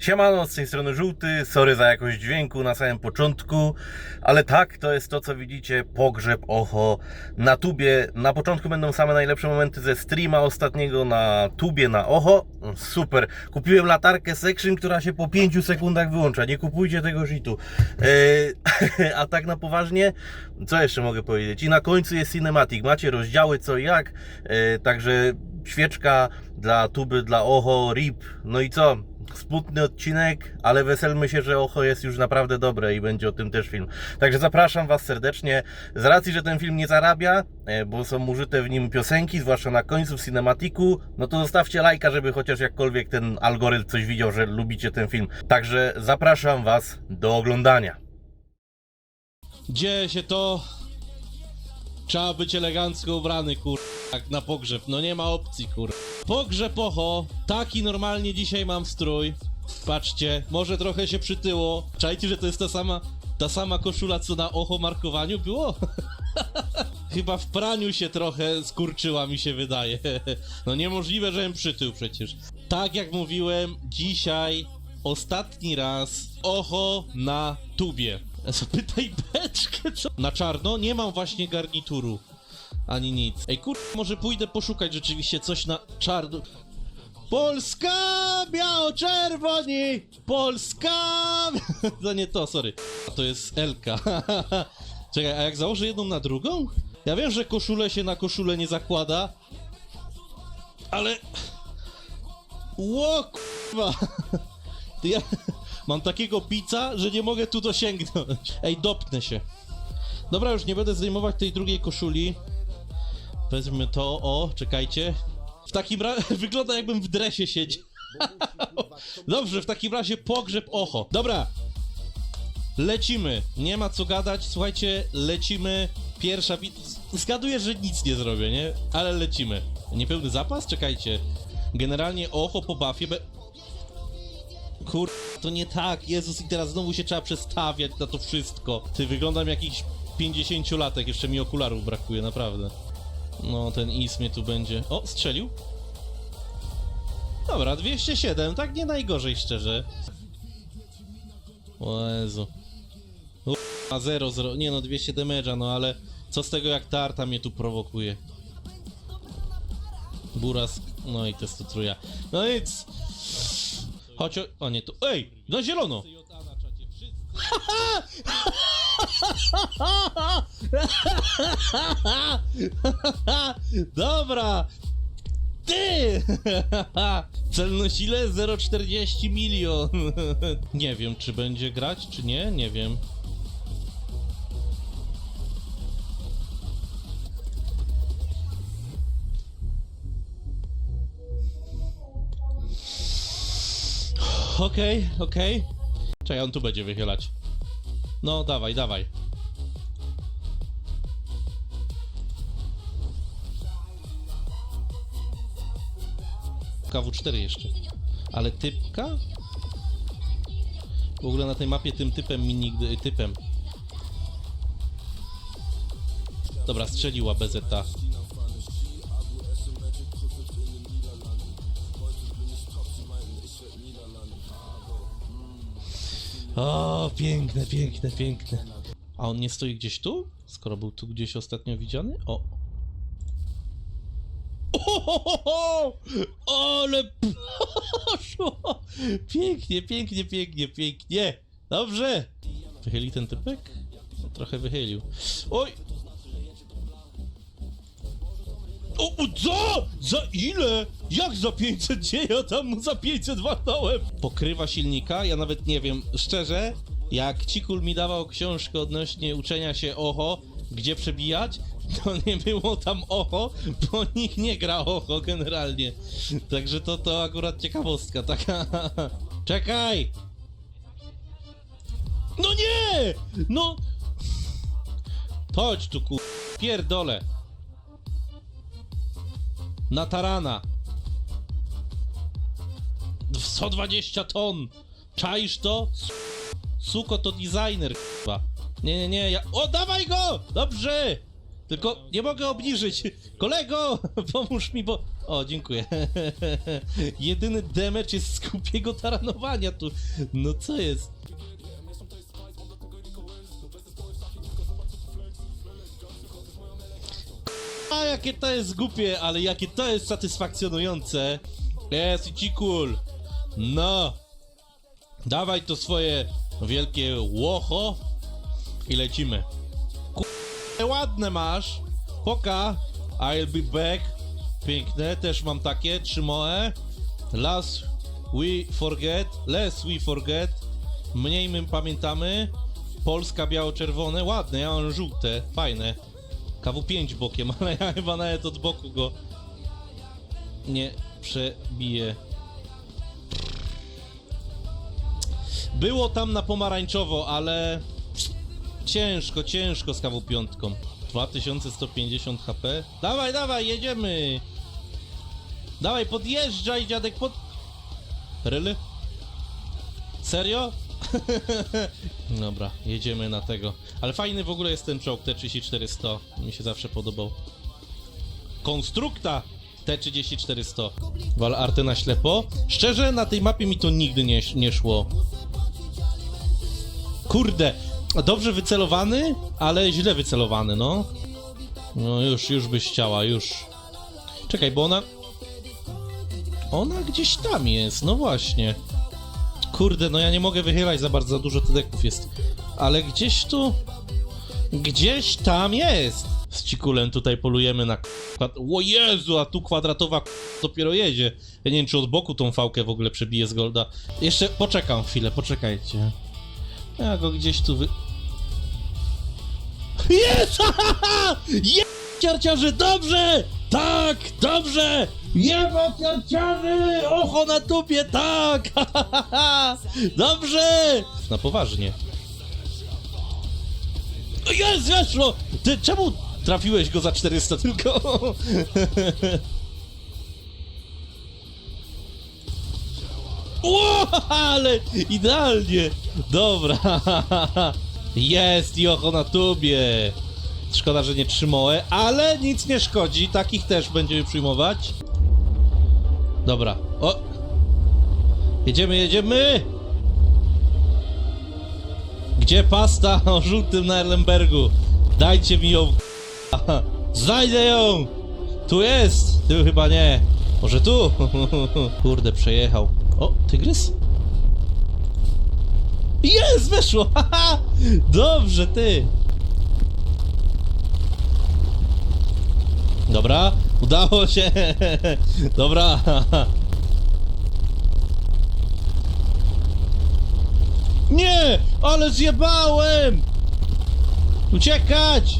Siemano, z tej strony Żółty, sorry za jakość dźwięku na samym początku, ale tak, to jest to co widzicie, pogrzeb Oho na tubie. Na początku będą same najlepsze momenty ze streama ostatniego na tubie na Oho, super. Kupiłem latarkę Section, która się po 5 sekundach wyłącza, nie kupujcie tego shitu. Eee, a tak na poważnie, co jeszcze mogę powiedzieć? I na końcu jest cinematic, macie rozdziały co i jak, eee, także świeczka dla tuby, dla Oho, RIP, no i co? Smutny odcinek, ale weselmy się, że Oho jest już naprawdę dobre i będzie o tym też film. Także zapraszam Was serdecznie. Z racji, że ten film nie zarabia, e, bo są użyte w nim piosenki, zwłaszcza na końcu w cinematiku, no to zostawcie lajka, żeby chociaż jakkolwiek ten algorytm coś widział, że lubicie ten film. Także zapraszam Was do oglądania. Dzieje się to. Trzeba być elegancko ubrany, kur... Jak na pogrzeb. No nie ma opcji, kur... Pogrzeb oho. Taki normalnie dzisiaj mam strój. Patrzcie, może trochę się przytyło. Czajcie, że to jest ta sama, ta sama koszula, co na oho markowaniu było? Chyba w praniu się trochę skurczyła, mi się wydaje. No niemożliwe, żebym przytył przecież. Tak jak mówiłem, dzisiaj ostatni raz oho na tubie. Zapytaj beczkę, co? Na czarno nie mam właśnie garnituru. Ani nic. Ej, kur... może pójdę poszukać rzeczywiście coś na czarno. Polska biało-czerwoni! Polska! to nie to, sorry. To jest Elka. Czekaj, a jak założę jedną na drugą? Ja wiem, że koszulę się na koszulę nie zakłada, ale... Ło, kurwa! Ty ja... Mam takiego pizza, że nie mogę tu dosięgnąć. Ej, dopnę się. Dobra, już nie będę zdejmować tej drugiej koszuli. Wezmę to, o, czekajcie. W takim razie wygląda jakbym w dresie siedział. Dobrze, w takim razie pogrzeb ocho. Dobra. Lecimy. Nie ma co gadać. Słuchajcie, lecimy. Pierwsza bit. Zgaduję, że nic nie zrobię, nie? Ale lecimy. Niepełny zapas? Czekajcie. Generalnie ocho po buffie. Be... Kur... To nie tak, Jezus, i teraz znowu się trzeba przestawiać na to wszystko. Ty, wyglądam jakiś 50-latek, jeszcze mi okularów brakuje, naprawdę. No, ten is mnie tu będzie... O, strzelił? Dobra, 207, tak nie najgorzej, szczerze. O Jezu. A 0, 0, nie no, 200 damage'a, no ale co z tego jak tarta mnie tu prowokuje? Buras, no i testotruja. No nic. Chodź o... o nie, tu... Ej! Na zielono! Dobra! Ty! Celność ile? 0,40 milion. nie wiem, czy będzie grać, czy nie? Nie wiem. Okej, okej. Czekaj, on tu będzie wychylać. No, dawaj, dawaj. KW4 jeszcze. Ale typka? W ogóle na tej mapie tym typem mi nigdy... typem. Dobra, strzeliła BZ. O, piękne, piękne, piękne. A on nie stoi gdzieś tu? Skoro był tu gdzieś ostatnio widziany? O. Ohohoho! Ale poszło! Pięknie, pięknie, pięknie, pięknie. Dobrze. Wychyli ten typek? Trochę wychylił. Oj! O, o, co? Za ile? Jak za 500? Gdzie ja tam mu za 500 walnąłem? Pokrywa silnika? Ja nawet nie wiem. Szczerze, jak Cikul mi dawał książkę odnośnie uczenia się OHO, gdzie przebijać, to nie było tam OHO, bo nikt nie gra OHO generalnie. Także to, to akurat ciekawostka taka. Czekaj! No nie! No! Chodź tu ku... Pierdolę. Na tarana. 120 ton. Czaisz to? Suko to designer, chyba. Nie, nie, nie, ja... O, dawaj go! Dobrze! Tylko nie mogę obniżyć. Kolego, pomóż mi, bo... O, dziękuję. Jedyny damage jest z głupiego taranowania tu. No co jest? A jakie to jest głupie, ale jakie to jest satysfakcjonujące. Jest ci cool. No. Dawaj to swoje wielkie łocho i lecimy. Ku- ładne masz. Poka. I'll be back. Piękne, też mam takie. Trzymoe. Last we forget. Less we forget. Mniej my pamiętamy. Polska biało-czerwone. Ładne, ja mam żółte. Fajne. KW5 bokiem, ale ja chyba nawet od boku go nie przebiję. Było tam na pomarańczowo, ale ciężko, ciężko z KW5. 2150 HP. Dawaj, dawaj, jedziemy! Dawaj, podjeżdżaj, dziadek, pod... Ryly? Serio? Dobra, jedziemy na tego. Ale fajny w ogóle jest ten czołg T-3400. Mi się zawsze podobał. Konstrukta T-3400. Wal arty na ślepo. Szczerze, na tej mapie mi to nigdy nie, nie szło. Kurde, dobrze wycelowany, ale źle wycelowany, no. No już, już byś chciała, już. Czekaj, bo ona... Ona gdzieś tam jest, no właśnie. Kurde, no ja nie mogę wychylać za bardzo, za dużo tydeków jest. Ale gdzieś tu... Gdzieś tam jest! Z cikulem tutaj polujemy na... O Jezu, a tu kwadratowa dopiero jedzie. Ja nie wiem, czy od boku tą fałkę w ogóle przebije z golda. Jeszcze poczekam chwilę, poczekajcie. Ja go gdzieś tu wy... Jest! Je... Ciarciarzy, dobrze! Tak, dobrze! Jeba ciarciarzy! Ocho na tubie, tak! Dobrze! Na poważnie. O Jest, weszło! Ty czemu trafiłeś go za 400 tylko? Ło, ale idealnie! Dobra. Jest i oko na tubie. Szkoda, że nie trzymołe, ale nic nie szkodzi. Takich też będziemy przyjmować. Dobra. O! Jedziemy, jedziemy! Gdzie pasta o żółtym na Erlenbergu? Dajcie mi ją. Znajdę ją! Tu jest! Tu chyba nie. Może tu? Kurde, przejechał. O, tygrys? Jest, weszło! Dobrze, ty! Dobra, udało się! Dobra! Nie! Ale zjebałem! Uciekać!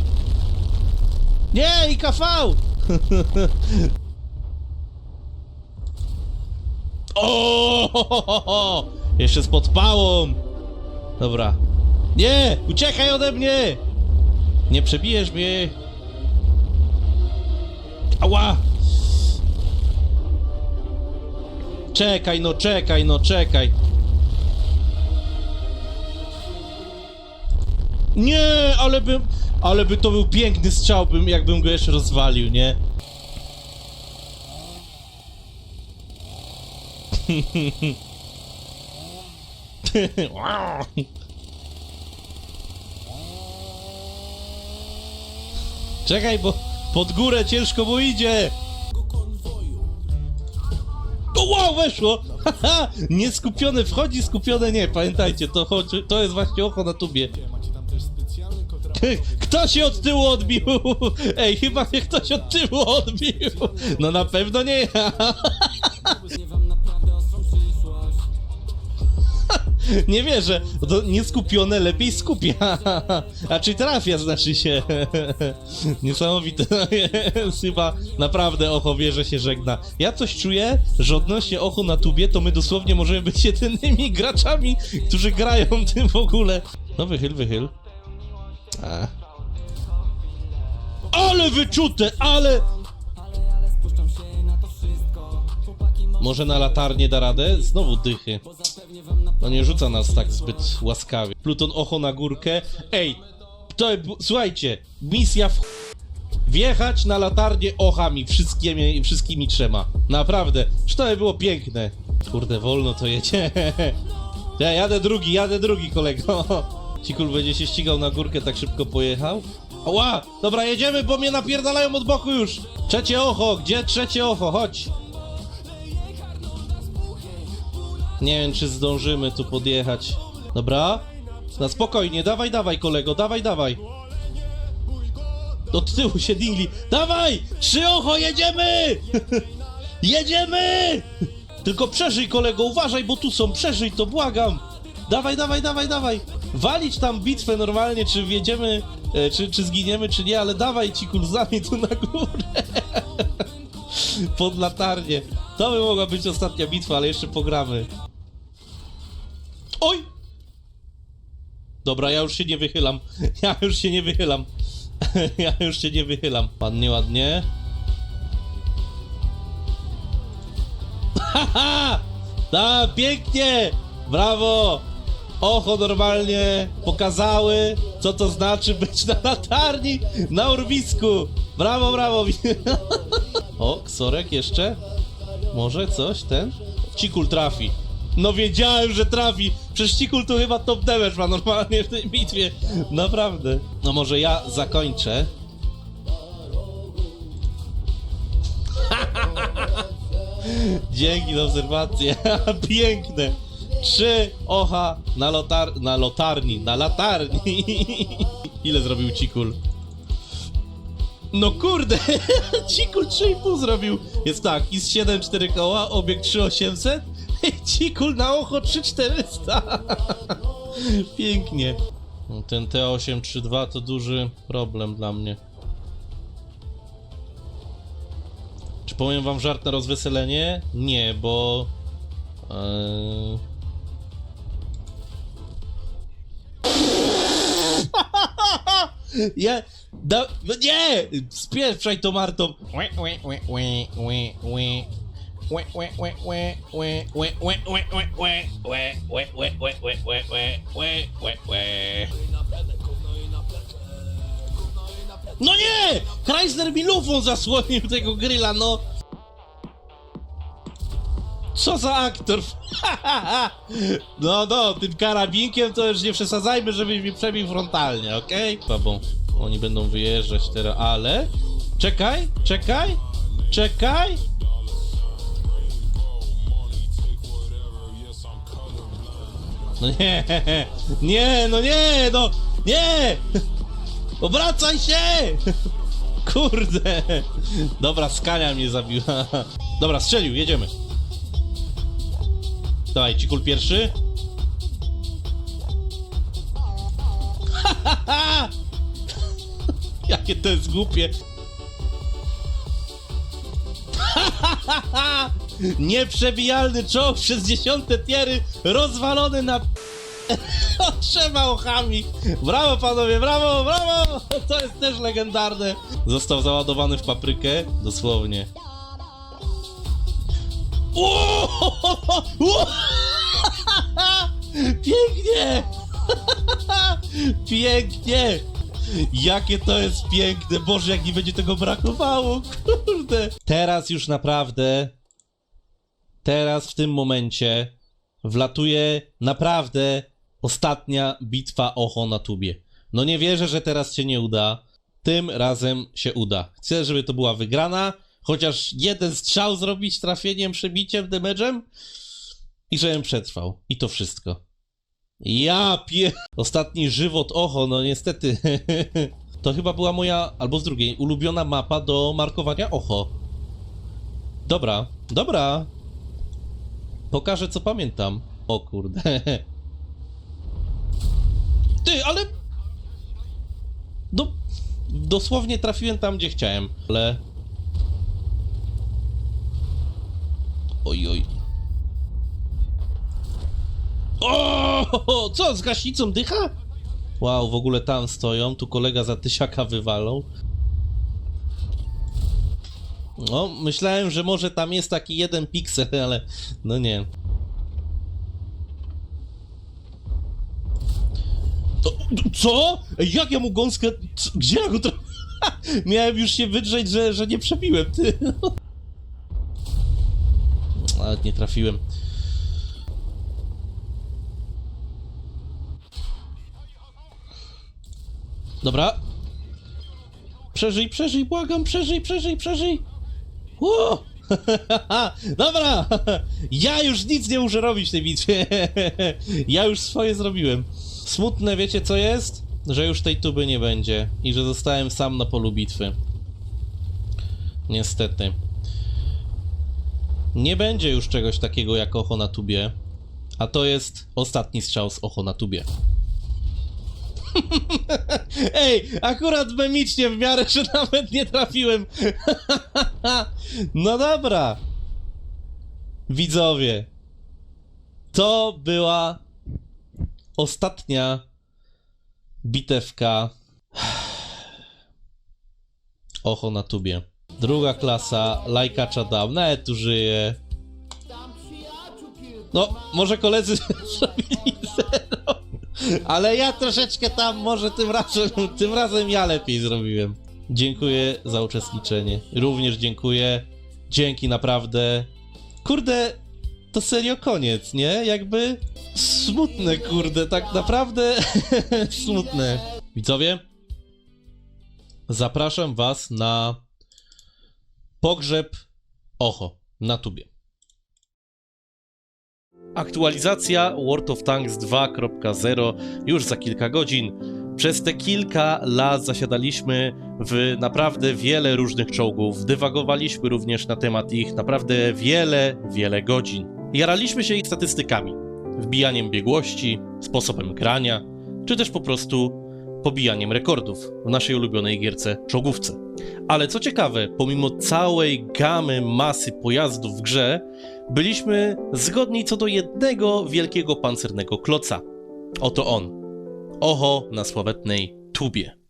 Nie, IKV! O! Jeszcze z podpałą! Dobra. Nie! Uciekaj ode mnie! Nie przebijesz mnie! Ała! Czekaj, no czekaj, no czekaj! Nie, ale bym... Ale by to był piękny strzał, bym, jakbym go jeszcze rozwalił, nie? Czekaj, bo pod górę ciężko mu idzie! O, wow, weszło! Haha, Nieskupione wchodzi, skupione nie. Pamiętajcie, to, chodzi, to jest właśnie oko na tubie. Kto się od tyłu odbił? Ej, chyba mnie ktoś od tyłu odbił. No na pewno nie ja. Nie wierzę. To nieskupione lepiej skupia. A czy trafia, znaczy się. Niesamowite jest. Chyba naprawdę oko wie, że się żegna. Ja coś czuję, że odnośnie ochu na tubie, to my dosłownie możemy być jedynymi graczami, którzy grają tym w ogóle. No wychyl, wychyl. A. Ale wyczute, ale... Może na latarnię da radę? Znowu dychy. No nie rzuca nas tak zbyt łaskawie. Pluton ocho na górkę. Ej, to, słuchajcie, misja w wjechać na latarnię ochami wszystkimi, wszystkimi trzema. Naprawdę, że to by było piękne. Kurde, wolno to jedzie. Ja jadę drugi, jadę drugi, kolego. Cikul będzie się ścigał na górkę, tak szybko pojechał. Ła! Dobra, jedziemy, bo mnie napierdalają od boku już. Trzecie ocho, gdzie trzecie ocho? Chodź. Nie wiem, czy zdążymy tu podjechać. Dobra? Na spokojnie, dawaj, dawaj, kolego, dawaj, dawaj. Od tyłu się dingli. Dawaj! Trzy ocho, jedziemy! jedziemy! Tylko przeżyj, kolego, uważaj, bo tu są, przeżyj to, błagam. Dawaj, dawaj, dawaj, dawaj. Walić tam bitwę normalnie, czy wjedziemy, e, czy, czy zginiemy, czy nie, ale dawaj ci kulzami tu na górę. Pod latarnię. To by mogła być ostatnia bitwa, ale jeszcze pogramy. Oj! Dobra, ja już się nie wychylam. Ja już się nie wychylam. Ja już się nie wychylam. Ładnie, ładnie. Haha! Da, pięknie! Brawo! Ocho normalnie pokazały, co to znaczy być na latarni na urwisku. Brawo, brawo! O, ksorek jeszcze? Może coś, ten? Cikul trafi. No wiedziałem, że trafi. Przecież Cikul tu chyba top damage ma normalnie w tej bitwie. Naprawdę. No może ja zakończę. Dzięki za obserwację. Piękne. Trzy ocha na, lotar na lotarni, na latarni. Ile zrobił Cikul? No kurde, Cikul 3,5 zrobił. Jest tak, i z 7 4 koła, obieg 3800 i Cikul na oko 3400. Pięknie. No, Ten T832 to duży problem dla mnie. Czy powiem wam żart na rozweselenie? Nie, bo... Eee... Ja... Da, no nie! Spieprzaj to Martą! No nie! Chrysler mi lufą zasłonił tego grilla, no! Co za aktor? no, no, tym karabinkiem to już nie przesadzajmy, żeby mi przebił frontalnie, okej? Okay? Bo oni będą wyjeżdżać teraz, ale... Czekaj, czekaj, czekaj! No nie, nie, no nie, no, nie! Obracaj się! Kurde! Dobra, skania mnie zabiła. Dobra, strzelił, jedziemy. Dawaj, Cikul pierwszy. Jakie to jest głupie. Nieprzebijalny czołg przez dziesiąte tiery rozwalony na trzema ochami. Brawo panowie, brawo, brawo! To jest też legendarne. Został załadowany w paprykę, dosłownie. Pięknie! Pięknie! Jakie to jest piękne! Boże, jak nie będzie tego brakowało! Kurde! Teraz już naprawdę, teraz w tym momencie wlatuje naprawdę ostatnia bitwa Ocho na tubie. No nie wierzę, że teraz się nie uda. Tym razem się uda. Chcę, żeby to była wygrana. Chociaż jeden strzał zrobić trafieniem, przebiciem, damage'em i żebym przetrwał. I to wszystko. Ja pie... Ostatni żywot Ocho, no niestety. To chyba była moja, albo z drugiej, ulubiona mapa do markowania Ocho. Dobra, dobra. Pokażę, co pamiętam. O kurde. Ty, ale... No, dosłownie trafiłem tam, gdzie chciałem, ale... Oj, oj. O, co, z gaśnicą dycha? Wow, w ogóle tam stoją, tu kolega za tysiaka wywalą. No, myślałem, że może tam jest taki jeden piksel, ale no nie. To, co? Jak ja mu gąskę... Gdzie ja go tra... Miałem już się wydrzeć, że, że nie przebiłem, ty. Ale nie trafiłem. Dobra. Przeżyj, przeżyj, błagam, przeżyj, przeżyj, przeżyj. Dobra! Ja już nic nie muszę robić w tej bitwie. Ja już swoje zrobiłem. Smutne, wiecie co jest? Że już tej tuby nie będzie i że zostałem sam na polu bitwy. Niestety. Nie będzie już czegoś takiego jak ocho na tubie, a to jest ostatni strzał z ocho na tubie. Ej, akurat memicznie w miarę, że nawet nie trafiłem. no dobra. Widzowie. To była ostatnia bitewka. Ocho na tubie. Druga klasa, lajkacza dam, nawet tu żyje. No, może koledzy zrobili. Ale ja troszeczkę tam, może tym razem, tym razem ja lepiej zrobiłem. Dziękuję za uczestniczenie. Również dziękuję. Dzięki naprawdę. Kurde, to serio koniec, nie? Jakby smutne, kurde, tak naprawdę smutne. Widzowie, zapraszam was na pogrzeb Ocho na tubie. Aktualizacja World of Tanks 2.0 już za kilka godzin. Przez te kilka lat zasiadaliśmy w naprawdę wiele różnych czołgów, dywagowaliśmy również na temat ich naprawdę wiele, wiele godzin. Jaraliśmy się ich statystykami, wbijaniem biegłości, sposobem grania, czy też po prostu pobijaniem rekordów w naszej ulubionej gierce czołgówce. Ale co ciekawe, pomimo całej gamy masy pojazdów w grze, byliśmy zgodni co do jednego wielkiego pancernego kloca. Oto on. Oho na sławetnej tubie.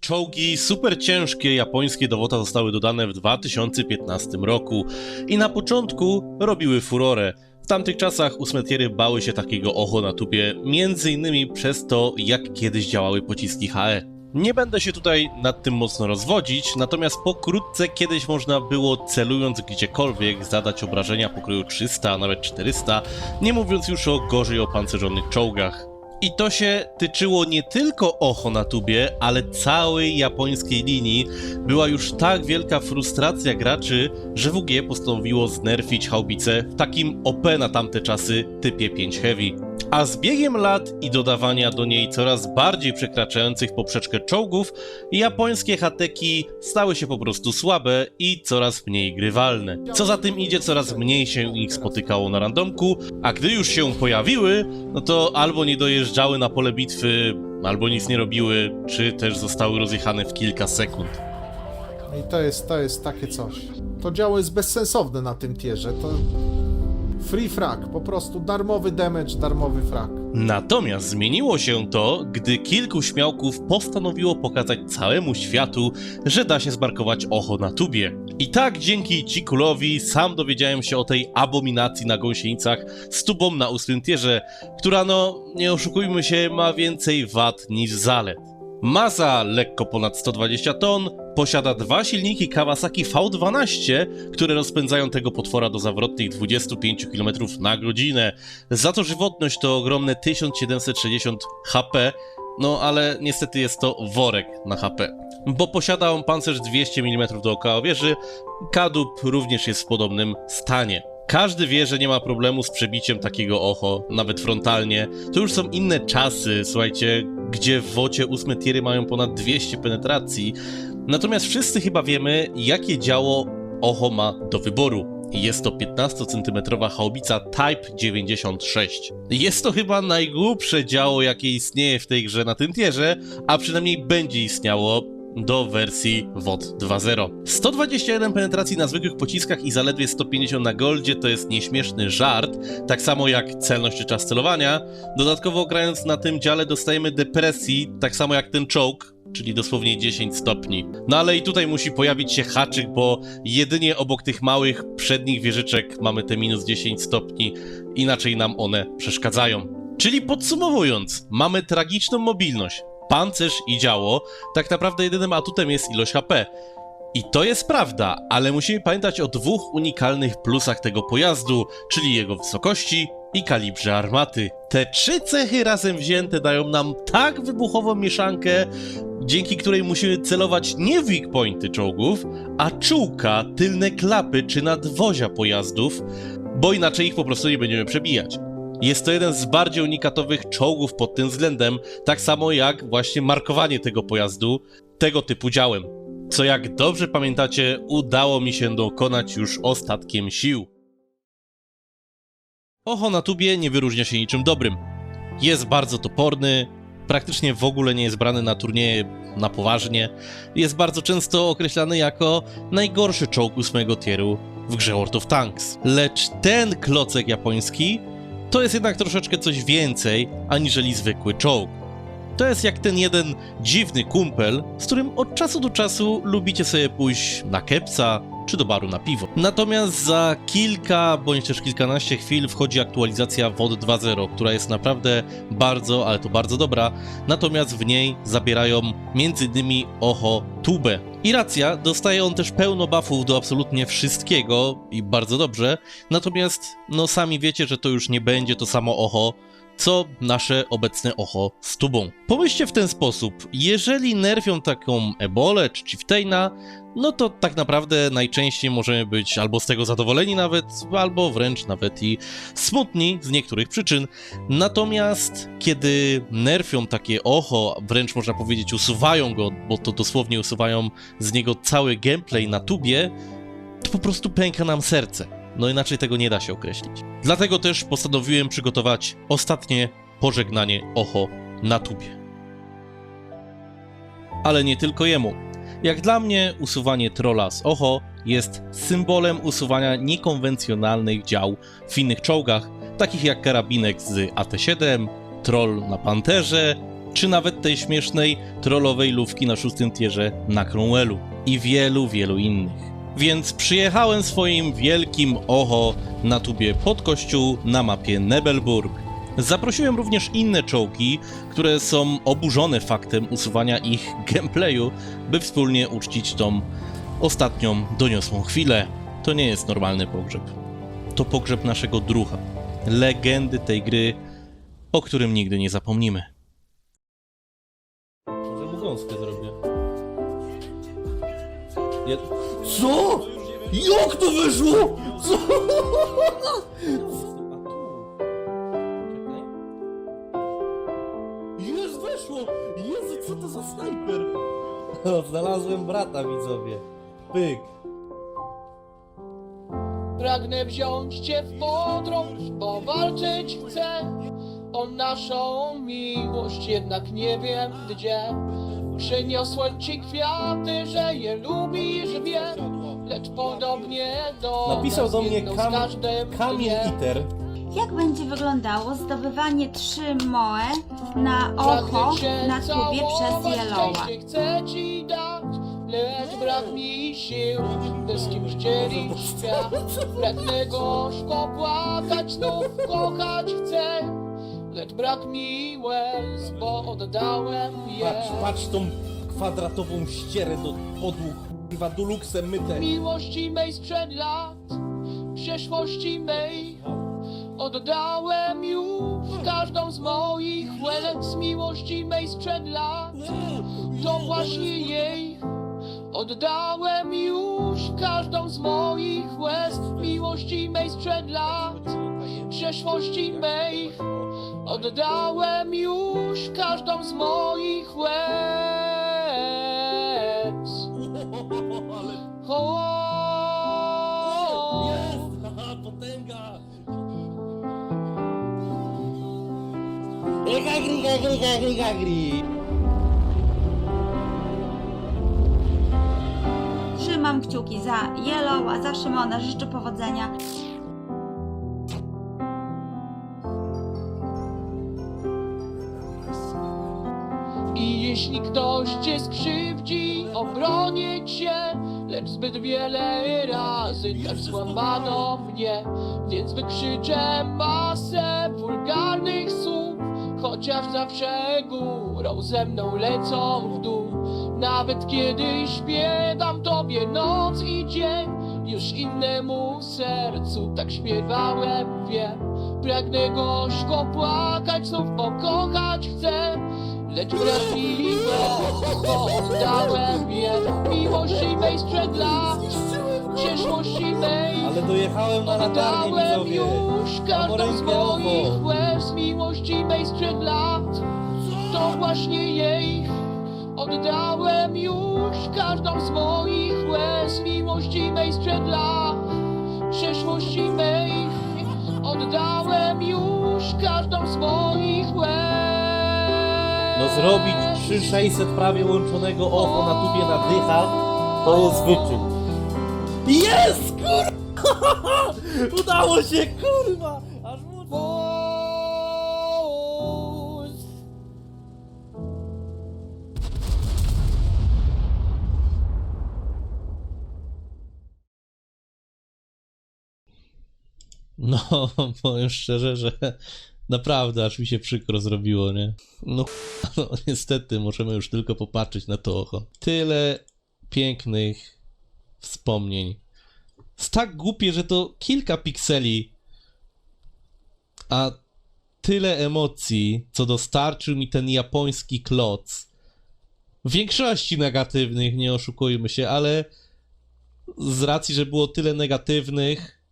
Czołgi super ciężkie japońskie do WOTA zostały dodane w 2015 roku i na początku robiły furorę. W tamtych czasach ósmetiery bały się takiego oho na tubie, między innymi przez to, jak kiedyś działały pociski HE. Nie będę się tutaj nad tym mocno rozwodzić, natomiast pokrótce kiedyś można było celując gdziekolwiek zadać obrażenia pokroju 300, a nawet 400, nie mówiąc już o gorzej opancerzonych czołgach. I to się tyczyło nie tylko Ocho na tubie, ale całej japońskiej linii. Była już tak wielka frustracja graczy, że WG postanowiło znerfić haubice w takim OP na tamte czasy typie 5 Heavy. A z biegiem lat i dodawania do niej coraz bardziej przekraczających poprzeczkę czołgów, japońskie hateki stały się po prostu słabe i coraz mniej grywalne. Co za tym idzie, coraz mniej się ich spotykało na randomku, a gdy już się pojawiły, no to albo nie dojeżdżały na pole bitwy, albo nic nie robiły, czy też zostały rozjechane w kilka sekund. I to jest, to jest takie coś. To działo jest bezsensowne na tym tierze. To free frag, po prostu darmowy damage, darmowy frag. Natomiast zmieniło się to, gdy kilku śmiałków postanowiło pokazać całemu światu, że da się zmarkować ocho na tubie. I tak dzięki Cikulowi sam dowiedziałem się o tej abominacji na gąsienicach z tubą na ósmym tierze, która no, nie oszukujmy się, ma więcej wad niż zalet. Masa lekko ponad 120 ton, posiada dwa silniki Kawasaki V12, które rozpędzają tego potwora do zawrotnych 25 km na godzinę. Za to żywotność to ogromne 1760 HP, no ale niestety jest to worek na HP. Bo posiada on pancerz 200 mm dookoła wieży, kadłub również jest w podobnym stanie. Każdy wie, że nie ma problemu z przebiciem takiego ocho, nawet frontalnie. To już są inne czasy, słuchajcie, gdzie w wocie ósme tiery mają ponad 200 penetracji. Natomiast wszyscy chyba wiemy, jakie działo ocho ma do wyboru. Jest to 15-centymetrowa haubica Type 96. Jest to chyba najgłupsze działo, jakie istnieje w tej grze na tym tierze, a przynajmniej będzie istniało do wersji WOT 2.0. 121 penetracji na zwykłych pociskach i zaledwie 150 na goldzie to jest nieśmieszny żart, tak samo jak celność czy czas celowania. Dodatkowo grając na tym dziale dostajemy depresji, tak samo jak ten czołg, czyli dosłownie 10 stopni. No ale i tutaj musi pojawić się haczyk, bo jedynie obok tych małych przednich wieżyczek mamy te minus 10 stopni, inaczej nam one przeszkadzają. Czyli podsumowując, mamy tragiczną mobilność, pancerz i działo, tak naprawdę jedynym atutem jest ilość HP. I to jest prawda, ale musimy pamiętać o dwóch unikalnych plusach tego pojazdu, czyli jego wysokości i kalibrze armaty. Te trzy cechy razem wzięte dają nam tak wybuchową mieszankę, dzięki której musimy celować nie weak pointy czołgów, a czułka, tylne klapy czy nadwozia pojazdów, bo inaczej ich po prostu nie będziemy przebijać. Jest to jeden z bardziej unikatowych czołgów pod tym względem, tak samo jak właśnie markowanie tego pojazdu tego typu działem. Co jak dobrze pamiętacie, udało mi się dokonać już ostatkiem sił. Oho na tubie nie wyróżnia się niczym dobrym. Jest bardzo toporny, praktycznie w ogóle nie jest brany na turnieje na poważnie. Jest bardzo często określany jako najgorszy czołg ósmego tieru w grze World of Tanks. Lecz ten klocek japoński to jest jednak troszeczkę coś więcej aniżeli zwykły czołg. To jest jak ten jeden dziwny kumpel, z którym od czasu do czasu lubicie sobie pójść na kepca czy do baru na piwo. Natomiast za kilka bądź też kilkanaście chwil wchodzi aktualizacja WOD 2.0, która jest naprawdę bardzo, ale to bardzo dobra. Natomiast w niej zabierają m.in. Oho Tubę. I racja, dostaje on też pełno buffów do absolutnie wszystkiego i bardzo dobrze. Natomiast, no sami wiecie, że to już nie będzie to samo Oho, co nasze obecne ocho z tubą. Pomyślcie w ten sposób, jeżeli nerfią taką ebolę czy chieftaina, no to tak naprawdę najczęściej możemy być albo z tego zadowoleni nawet, albo wręcz nawet i smutni z niektórych przyczyn. Natomiast kiedy nerfią takie ocho, wręcz można powiedzieć usuwają go, bo to dosłownie usuwają z niego cały gameplay na tubie, to po prostu pęka nam serce. No inaczej tego nie da się określić. Dlatego też postanowiłem przygotować ostatnie pożegnanie Oho na tubie. Ale nie tylko jemu. Jak dla mnie usuwanie trolla z Oho jest symbolem usuwania niekonwencjonalnych dział w innych czołgach, takich jak karabinek z AT-7, troll na Panterze, czy nawet tej śmiesznej trollowej lówki na szóstym tierze na Cromwellu i wielu, wielu innych. Więc przyjechałem swoim wielkim oho na tubie pod kościół na mapie Nebelburg. Zaprosiłem również inne czołgi, które są oburzone faktem usuwania ich gameplayu, by wspólnie uczcić tą ostatnią doniosłą chwilę. To nie jest normalny pogrzeb. To pogrzeb naszego druha, legendy tej gry, o którym nigdy nie zapomnimy. Może mu zrobię. Ja... Co? Jak to wyszło? Co? Jest weszło! Jezu, co to za snajper? Znalazłem brata, widzowie. Pyk. Pragnę wziąć cię w podróż, bo walczyć chcę o naszą miłość, jednak nie wiem gdzie. Przyniosłem ci kwiaty, że je lubisz, wiem, lecz podobnie do Napisał nas do mnie jedną z kam, każdym Kamil. Iter. Jak będzie wyglądało zdobywanie 3 moe na oko Pragnę cię na tubie przez całować, szczęście chcę ci dać, lecz brak mi sił, by z kimś dzielić świat. Pragnę gorzko płakać, znów kochać chcę, lecz brak mi łez, bo oddałem je. Patrz, patrz tą kwadratową ścierę do podłóg. Chyba duluksem myte. Miłości mej sprzed lat, przeszłości mej, oddałem już każdą z moich łez. Miłości mej sprzed lat, to właśnie jej. Oddałem już każdą z moich łez, miłości mej sprzed lat, przeszłości mej. Oddałem już każdą z moich łez. O, Jest! Haha, potęga! Gagri, gagri, gagri, gagri! Trzymam kciuki za Yellowa, za Szymona, życzę powodzenia. Jeśli ktoś cię skrzywdzi, obronię cię, lecz zbyt wiele razy też złamano mnie, więc wykrzyczę masę wulgarnych słów, chociaż Chociaż zawsze górą ze mną lecą w dół. Nawet kiedy śpiewam tobie noc i dzień Już innemu sercu tak śpiewałem, wiem. Pragnę gorzko płakać, znów pokochać chcę Lecz wrażliwie oddałem je Miłości mej sprzed lat Przyszłości mej. Ale dojechałem na latarnię, Oddałem widzowie. już każdą z moich łez Miłości mej sprzed lat To właśnie jej Oddałem już każdą z moich łez Miłości mej sprzed lat Przeszłości mej Oddałem już każdą z moich No zrobić 3600 prawie łączonego oko na tubie na dychach, to jest wyczyn. Jest, kurwa! Udało się, kurwa! Aż mu... No, powiem szczerze, że naprawdę aż mi się przykro zrobiło, nie? No, no niestety, możemy już tylko popatrzeć na to oko. Tyle pięknych wspomnień. Jest tak głupie, że to kilka pikseli, a tyle emocji, co dostarczył mi ten japoński kloc. W większości negatywnych, nie oszukujmy się, ale z racji, że było tyle negatywnych,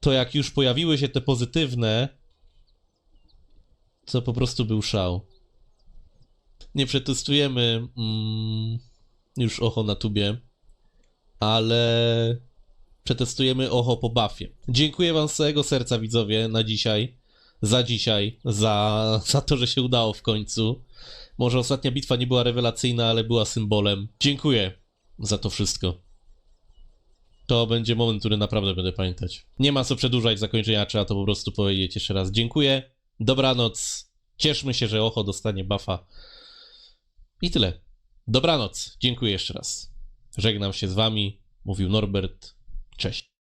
to jak już pojawiły się te pozytywne, to po prostu był szał. Nie przetestujemy mm, już ocho na tubie, ale przetestujemy ocho po buffie. Dziękuję wam z całego serca widzowie na dzisiaj, za dzisiaj, za, za to, że się udało w końcu. Może ostatnia bitwa nie była rewelacyjna, ale była symbolem. Dziękuję za to wszystko. To będzie moment, który naprawdę będę pamiętać. Nie ma co przedłużać zakończenia, trzeba to po prostu powiedzieć jeszcze raz. Dziękuję, dobranoc, cieszmy się, że Ocho dostanie buffa. I tyle. Dobranoc, dziękuję jeszcze raz. Żegnam się z wami, mówił Norbert, cześć.